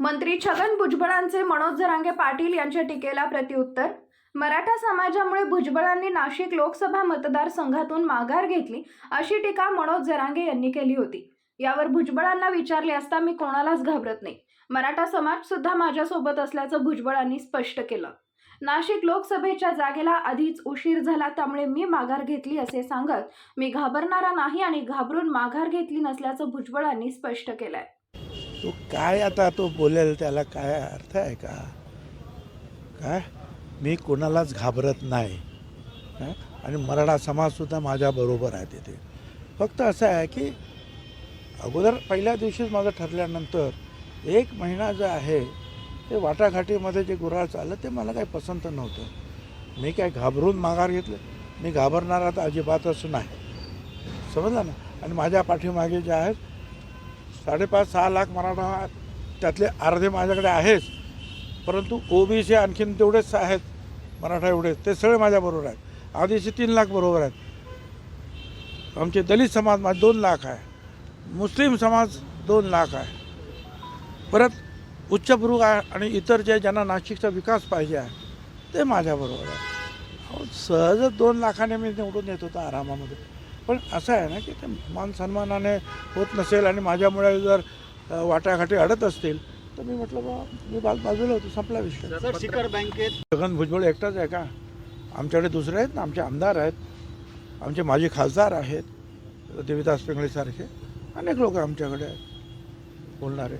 मंत्री छगन भुजबळांचे मनोज जरांगे पाटील यांच्या टीकेला प्रत्युत्तर. मराठा समाजामुळे भुजबळांनी नाशिक लोकसभा मतदारसंघातून माघार घेतली अशी टीका मनोज जरांगे यांनी केली होती. यावर भुजबळांना विचारले असता मी कोणालाच घाबरत नाही. मराठा समाज सुद्धा माझ्यासोबत असल्याचं भुजबळांनी स्पष्ट केलं. नाशिक लोकसभेच्या जागेला आधीच उशीर झाला त्यामुळे मी माघार घेतली असे सांगत मी घाबरणारा नाही आणि घाबरून माघार घेतली नसल्याचं भुजबळांनी स्पष्ट केलंय. तो काय आता तो बोलेल त्याला काय अर्थ आहे का? काय? मी कोणालाच घाबरत नाही. आणि मराठा समाजसुद्धा माझ्याबरोबर आहे तिथे. फक्त असं आहे की अगोदर पहिल्या दिवशीच माझं ठरल्यानंतर एक महिना जो आहे ते वाटाघाटीमध्ये जे गुराळ चाललं ते मला काही पसंत नव्हतं. मी काय घाबरून माघार घेतलं. मी घाबरणार आता अजिबातच नाही. समजलं ना? आणि माझ्या पाठीमागे जे आहेत साडेपाच सहा लाख मराठा त्यातले अर्धे माझ्याकडे आहेच परंतु ओबीसी आणखीन तेवढेच आहेत मराठा एवढेच ते सगळे माझ्याबरोबर आहेत. आधीचे तीन लाख बरोबर आहेत. आमचे दलित समाज माझे दोन लाख आहे. मुस्लिम समाज दोन लाख आहे. परत उच्चभ्रू आहे आणि इतर जे ज्यांना नाशिकचा विकास पाहिजे आहे ते माझ्याबरोबर आहे सहजच दोन लाखाने मी निवडून येत होतो आरामामध्ये. पण असं आहे ना की ते मान सन्मानाने होत नसेल आणि माझ्यामुळे जर वाटाघाटी अडत असतील तर मी म्हटलं बा मी बाज बाजूला होतो संपला विषय. सर शिखर बँकेत छगन भुजबळ एकटाच आहे का? आमच्याकडे दुसरे आहेत ना आमचे आमदार आहेत आमचे माजी खासदार आहेत देविदास पिंगळेसारखे अनेक लोक आमच्याकडे आहेत बोलणारे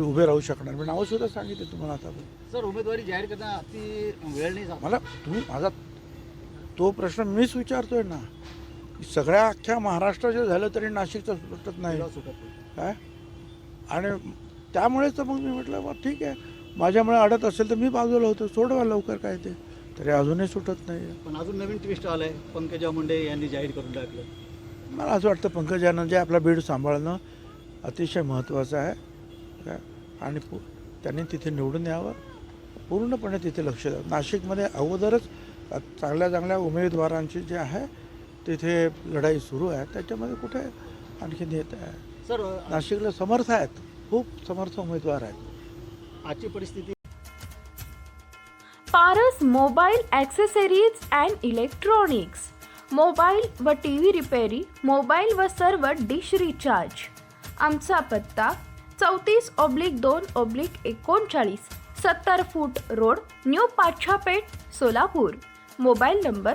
उभे राहू शकणार मी नावंसुद्धा सांगितले तुम्हाला आता सर उमेदवारी जाहीर करणं अति वेळ नाही मला तुम्ही माझा तो प्रश्न मीच विचारतोय ना. सगळ्या अख्ख्या महाराष्ट्राचं झालं तरी नाशिकचं सुटत नाही. काय? आणि त्यामुळेच तर मग मी म्हटलं बा ठीक आहे. माझ्यामुळे अडत असेल तर मी बाजूला होतो. सोडवा लवकर काय ते. तरी अजूनही सुटत नाही. पण अजून नवीन ट्विस्ट आलाय. पंकजा मुंडे यांनी जाहीर करून टाकलं. मला असं वाटतं पंकजानं जे आपला बीड सांभाळणं अतिशय महत्त्वाचं आहे. काय? आणि त्यांनी तिथे निवडून यावं. पूर्णपणे तिथे लक्ष द्यावं नाशिकमध्ये अगोदरच चांगल्या चांगल्या उमेदवारांची जे आहे तिथे लढाई सुरू आहे. त्याच्यामध्ये कुठे आणखीन येत आहे? सर नाशिकला समर्थ आहेत. खूप समर्थ उमेदवार आहेत. आजची परिस्थिती? Paras mobile accessories and electronics. Mobile व टी व्ही रिपेरी मोबाईल व सर्व डिश रिचार्ज. आमचा पत्ता चौतीस ऑब्लिक दोन ऑब्लिक एकोणचाळीस सत्तर foot road new Pachhapeth Solapur. Mobile number